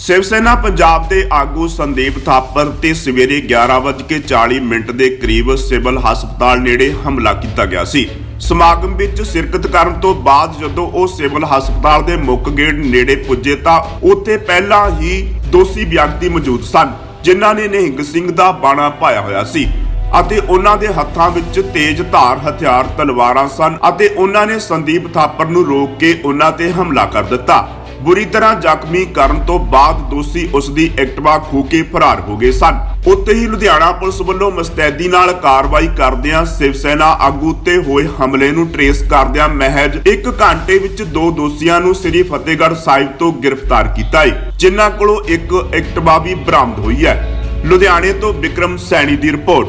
ਸ਼ਿਵ ਸੈਨਾ ਪੰਜਾਬ ਦੇ ਆਗੂ ਸੰਦੀਪ ਥਾਪਰ ਤੇ ਸਵੇਰੇ 11:40 ਮਿੰਟ ਦੇ ਕਰੀਬ ਸਿਵਲ ਹਸਪਤਾਲ ਨੇੜੇ ਹਮਲਾ ਕੀਤਾ ਗਿਆ ਸੀ। ਸਮਾਗਮ ਵਿੱਚ ਸ਼ਿਰਕਤ ਕਰਨ ਤੋਂ ਬਾਅਦ ਜਦੋਂ ਉਹ ਸਿਵਲ ਹਸਪਤਾਲ ਦੇ ਮੁੱਖ ਗੇਟ ਨੇੜੇ ਪੁੱਜੇ ਤਾਂ ਉੱਥੇ ਪਹਿਲਾਂ ਹੀ ਦੋਸ਼ੀ ਵਿਅਕਤੀ ਮੌਜੂਦ ਸਨ, ਜਿਨ੍ਹਾਂ ਨੇ ਨਿਹੰਗ ਸਿੰਘ ਦਾ ਬਾਣਾ ਪਾਇਆ ਹੋਇਆ ਸੀ ਅਤੇ ਉਹਨਾਂ ਦੇ ਹੱਥਾਂ ਵਿੱਚ ਤੇਜ਼ ਧਾਰ, ਹਥਿਆਰ, ਤਲਵਾਰਾਂ ਸਨ ਅਤੇ ਉਹਨਾਂ ਨੇ ਸੰਦੀਪ ਥਾਪਰ ਨੂੰ ਰੋਕ ਕੇ ਉਹਨਾਂ ਤੇ ਹਮਲਾ ਕਰ ਦਿੱਤਾ। ਬੁਰੀ ਤਰ੍ਹਾਂ ਜ਼ਖਮੀ ਕਰਨ ਤੋਂ ਬਾਅਦ ਦੋਸ਼ੀ ਉਸ ਦੀ ਐਕਟਿਵਾ ਖੋ ਕੇ ਫਰਾਰ ਹੋ ਗਏ ਸਨ। ਉੱਤੇ ਹੀ ਲੁਧਿਆਣਾ ਪੁਲਿਸ ਵੱਲੋਂ ਮਸਤੈਦੀ ਨਾਲ ਕਾਰਵਾਈ ਕਰਦਿਆਂ ਸ਼ਿਵ ਸੈਨਾ ਆਗੂ ਤੇ ਹੋਏ ਹਮਲੇ ਨੂੰ ਟਰੇਸ ਕਰਦਿਆਂ ਮਹਿਜ 1 ਘੰਟੇ ਵਿੱਚ ਦੋ ਦੋਸ਼ੀਆਂ ਨੂੰ ਸ੍ਰੀ ਫਤਿਹਗੜ੍ਹ ਸਾਹਿਬ ਤੋਂ ਗ੍ਰਿਫਤਾਰ ਕੀਤਾ ਹੈ ਜਿਨ੍ਹਾਂ ਕੋਲੋਂ ਇੱਕ ਐਕਟਿਵਾ ਵੀ ਬਰਾਮਦ ਹੋਈ ਹੈ। ਲੁਧਿਆਣੇ ਤੋਂ ਵਿਕਰਮ ਸੈਣੀ ਦੀ report.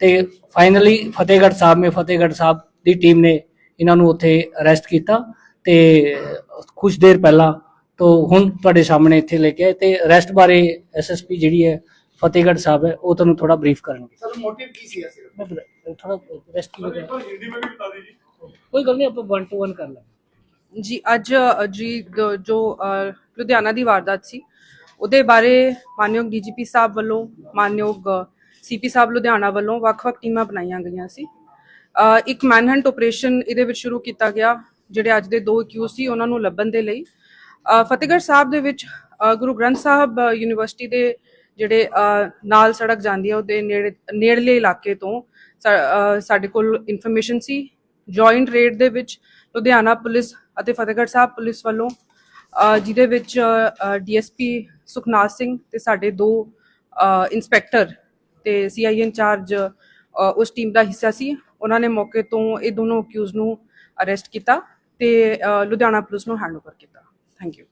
ਤੇ ਫਾਈਨਲੀ ਫਤਿਹਗੜ੍ਹ ਸਾਹਿਬ ਮੇ ਫਤਿਹਗੜ੍ਹ ਸਾਹਿਬ ਦੀ ਟੀਮ ਨੇ ਇਹਨਾਂ ਨੂੰ ਉੱਥੇ ਅਰੈਸਟ ਕੀਤਾ ਤੇ ਕੁਝ ਦੇਰ ਪਹਿਲਾਂ ਤੋਂ ਹੁਣ ਤੁਹਾਡੇ ਸਾਹਮਣੇ ਇੱਥੇ ਲੈ ਕੇ ਆਏ ਤੇ ਅਰੈਸਟ ਬਾਰੇ ਐਸਐਸਪੀ ਜਿਹੜੀ ਹੈ ਫਤਿਹਗੜ੍ਹ ਸਾਹਿਬ ਹੈ ਉਹ ਤੁਹਾਨੂੰ ਥੋੜਾ ਬਰੀਫ ਕਰਨਗੇ। ਸਰ ਮੋਟਿਵ ਕੀ ਸੀ ਅਸਲ ਥੋੜਾ ਰੈਸਟ ਕੋਈ ਗੱਲ ਨਹੀਂ ਆਪਾਂ 1 ਟੂ 1 ਕਰ ਲਾਂਗੇ। ਜੀ ਅੱਜ ਜੀ ਜੋ ਲੁਧਿਆਣਾ ਦੀ ਵਾਰਦਾਤ ਸੀ ਉਹਦੇ ਬਾਰੇ ਮਾਨਯੋਗ ਡੀਜੀਪੀ ਸਾਹਿਬ ਵੱਲੋਂ ਮਾਨਯੋਗ ਸੀਪੀ ਸਾਹਿਬ ਲੁਧਿਆਣਾ ਵੱਲੋਂ ਵੱਖ-ਵੱਖ ਟੀਮਾਂ ਬਣਾਈਆਂ ਗਈਆਂ ਸੀ। ਇੱਕ ਮੈਨਹੰਟ ਆਪਰੇਸ਼ਨ ਇਹਦੇ ਵਿੱਚ ਸ਼ੁਰੂ ਕੀਤਾ ਗਿਆ ਜਿਹੜੇ ਅੱਜ ਦੇ ਦੋ ਅਕਿਊਜ਼ ਸੀ ਉਹਨਾਂ ਨੂੰ ਲੱਭਣ ਦੇ ਲਈ। ਫਤਿਹਗੜ੍ਹ ਸਾਹਿਬ ਦੇ ਵਿੱਚ ਗੁਰੂ ਗ੍ਰੰਥ ਸਾਹਿਬ ਯੂਨੀਵਰਸਿਟੀ ਦੇ ਜਿਹੜੇ ਨਾਲ ਸੜਕ ਜਾਂਦੀ ਹੈ ਉਹਦੇ ਨੇੜੇ ਨੇੜਲੇ ਇਲਾਕੇ ਤੋਂ ਸਾਡੇ ਕੋਲ ਇਨਫੋਰਮੇਸ਼ਨ ਸੀ। ਜੁਆਇੰਟ ਰੇਡ ਦੇ ਵਿੱਚ ਲੁਧਿਆਣਾ ਪੁਲਿਸ ਅਤੇ ਫਤਿਹਗੜ੍ਹ ਸਾਹਿਬ ਪੁਲਿਸ ਵੱਲੋਂ ਜਿਹਦੇ ਵਿੱਚ ਡੀਐਸਪੀ ਸੁਖਨਾਥ ਸਿੰਘ ਤੇ ਸਾਡੇ ਦੋ ਅ, ਇੰਸਪੈਕਟਰ ਤੇ ਸੀਆਈ ਇੰਚਾਰਜ ਉਸ ਟੀਮ ਦਾ ਹਿੱਸਾ ਸੀ। ਉਹਨਾਂ ਨੇ ਮੌਕੇ ਤੋਂ ਇਹ ਦੋਨੋਂ ਅਕਿਊਜ਼ ਨੂੰ ਅਰੈਸਟ ਕੀਤਾ ਤੇ ਲੁਧਿਆਣਾ ਪੁਲਿਸ ਨੂੰ ਹੈਂਡਓਵਰ ਕੀਤਾ। Thank you